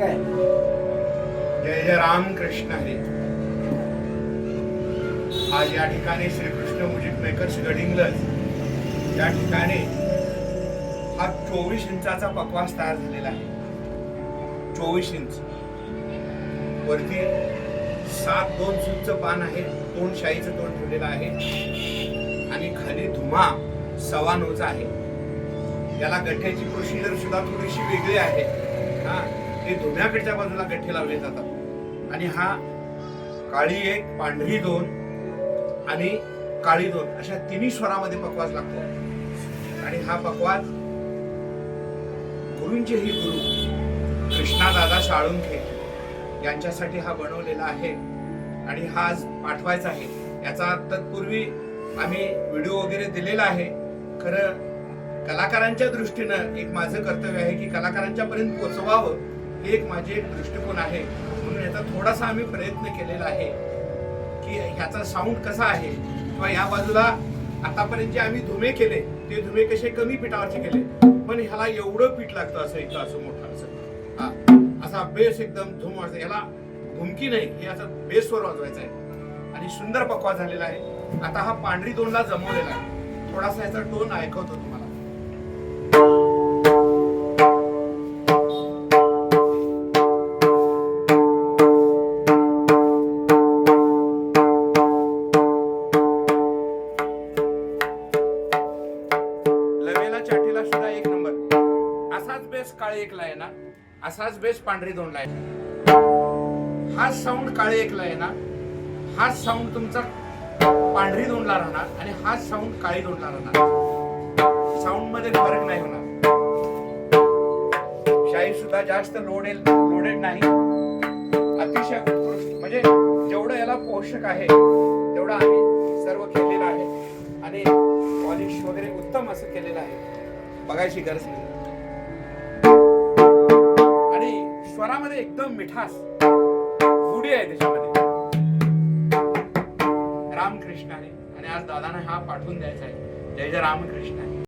जय जय राम कृष्ण हरे. आज या ठिकाणी श्रीकृष्ण म्युझिक मेकर्स गडिंग्लज या ठिकाणी हा चोवीस इंचाचा पकवास तयार झालेला आहे. चोवीस इंच. वरती सात दोन सूचं पान आहे तोंड शाईचं तोंड ठेवलेलं आहे. आणि खाली धुमा सव्वा नऊचा आहे. याला गठ्ठ्याची प्रोसिजर सुद्धा थोडीशी वेगळी आहे. हा. ते धुम्याकडच्या बाजूला गठ्ठे लावले जातात. आणि हा काळी एक पांढरी दोन आणि काळी दोन अशा तिन्ही स्वरामध्ये पकवास लागतो. आणि हा पकवास गुरूंचेही गुरु कृष्णादादा साळुंखे यांच्यासाठी हा बनवलेला आहे. आणि हा आज पाठवायचा आहे. याचा तत्पूर्वी आम्ही व्हिडिओ वगैरे दिलेला आहे. खरं कलाकारांच्या दृष्टीनं एक माझं कर्तव्य आहे की कलाकारांच्या पर्यंत पोचवावं हे एक माझे एक दृष्टिकोन आहे. म्हणून याचा थोडासा आम्ही प्रयत्न केलेला आहे की ह्याचा साऊंड कसा आहे? किंवा या बाजूला आतापर्यंत जे आम्ही धुमे केले ते धुमे कसे कमी पिठावरचे केले? पण ह्याला एवढं पीठ लागतं असं इथं असं मोठं असं. हा असा बेस एकदम धुम वाजतो ह्याला धुमकी नाही हे असं बेसवर वाजवायचं आहे. आणि सुंदर पक्वा झालेला आहे. आता हा पांढरी दोनला जमवलेला आहे. थोडासा याचा टोन ऐकवतो तुम्हाला. चाटीला सुद्धा एक नंबर. असाच बेस काळे एकला आहे ना असाच बेस पांढरी दोनला आहे. हा साऊंड काळे एकला आहे ना हाच साऊंड तुमचा पांढरी दोनला राहणार आणि हा साऊंड काळी दोनला राहणार. साऊंडमध्ये फरक नाही होणार. शाही सुद्धा जास्त लोडेल लोडेड नाही. अतिशय उत्कृष्ट. म्हणजे जेवढं याला पोषक आहे तेवढं आम्ही सर्व केलेलं आहे. आणि उत्तम असं केलेलं आहे. बघायची गरज नाही. आणि स्वरामध्ये एकदम मिठास गुढी आहे त्याच्यामध्ये. रामकृष्ण आहे. आणि आज दादाने हा पाठवून द्यायचा आहे. जय जय रामकृष्ण.